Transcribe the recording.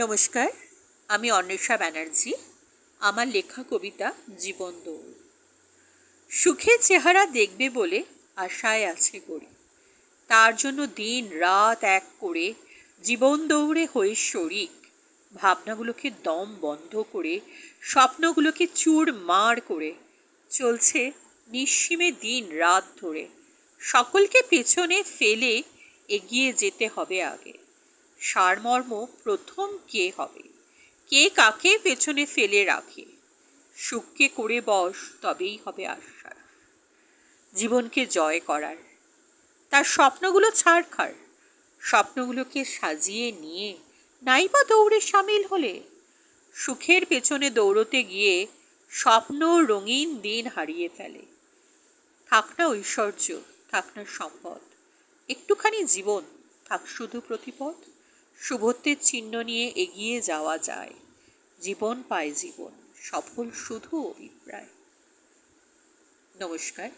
নমস্কার, আমি অন্বেষা ব্যানার্জি, আমার লেখা কবিতা জীবন দৌড়। সুখে চেহারা দেখবে বলে আশায় আছে গড়ি। তার জন্য দিন রাত এক করে জীবন দৌড়ে হয়ে শরিক। ভাবনাগুলোকে দম বন্ধ করে, স্বপ্নগুলোকে চুর মার করে চলছে নিঃসীমে দিন রাত ধরে। সকলকে পেছনে ফেলে এগিয়ে যেতে হবে আগে। সারমর্ম প্রথম কে হবে? কে কাকে পেছনে ফেলে রাখে? সুখকে করে বস, তবেই হবে আশ্বাস। জীবনকে জয় করার। তার স্বপ্নগুলো ছাড়খার স্বপ্নগুলোকে সাজিয়ে নিয়ে নাইবা দৌড়ে সামিল হলে। সুখের পেছনে দৌড়তে গিয়ে স্বপ্ন রঙিন দিন হারিয়ে ফেলে। থাক না ঐশ্বর্য, থাক না সম্পদ। একটুখানি জীবন, থাক শুধু প্রতিপদ। শুভত্বের চিহ্ন নিয়ে এগিয়ে যাওয়া যায়। জীবন পায় জীবন সফল শুধু অভিপ্রায়। নমস্কার।